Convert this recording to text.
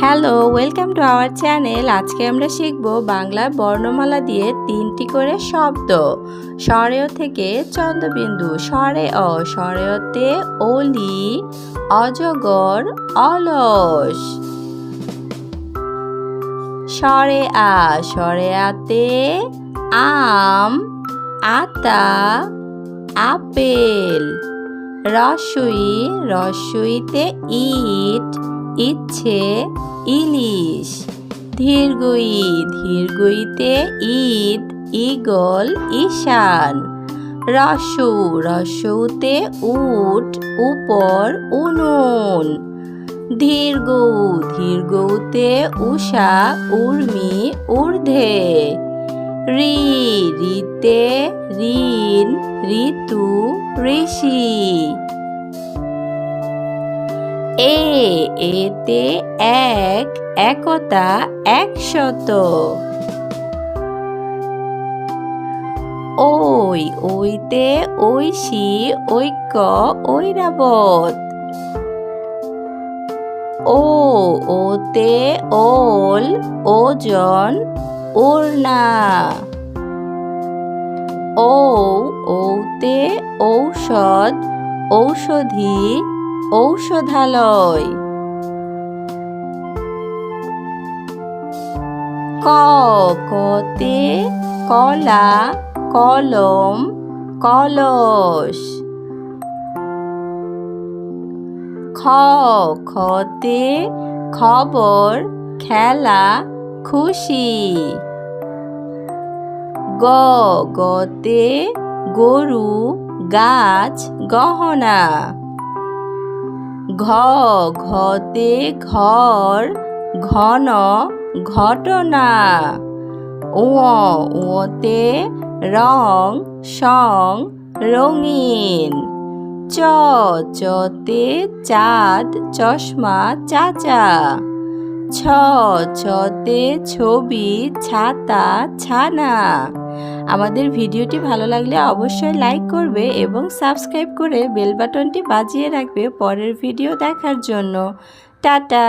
Hello welcome to our channel আজকে আমরা শিখব বাংলার বর্ণমালা দিয়ে তিনটি করে শব্দ। স্বরেয় থেকে চন্দ্রবিন্দু স্বরে অ, স্বরেয়তে অলি, অজগর, অলস। স্বরে আ স্বরে আতে আম, আতা, আপেল। রসুই, রসুইতে ইট ইচ্ছে ইলিশ। ধীরগুই, ধীরগুইতে ঈদ ইগল ঈশান। রসু, রসুতে উট, উপর, উনুন। ধীরগৌ, ধীরগৌতে উষা, উর্মি, ঊর্ধ্বে। রি রিতে ঋণ, ঋতু, ঋষি। এ, এতে এক, একতা একশত। ওই, ওইতে ঐশী, ঐক্য, ঐরাবত। ও, ওতে ওল, ওজন, ওড়না। ও, ওতে ঔষধ, ঔষধি ঔষধালয়। ক কতে কলা, কলম, কলস। খ খতে খবর, খেলা, খুশি। গ গতে গরু, গাছ, গহনা। ঘ, ঘতে ঘর, ঘন, ঘটনা। ও ওতে রং, সং, রঙিন। চ, চতে চাঁদ, চশমা, চাচা। ছ ছতে ছবি, ছাতা, ছানা। আমাদের ভিডিওটি ভালো লাগলে অবশ্যই লাইক করবে এবং সাবস্ক্রাইব করে বেল বাটনটি বাজিয়ে রাখবে পরের ভিডিও দেখার জন্য। টাটা!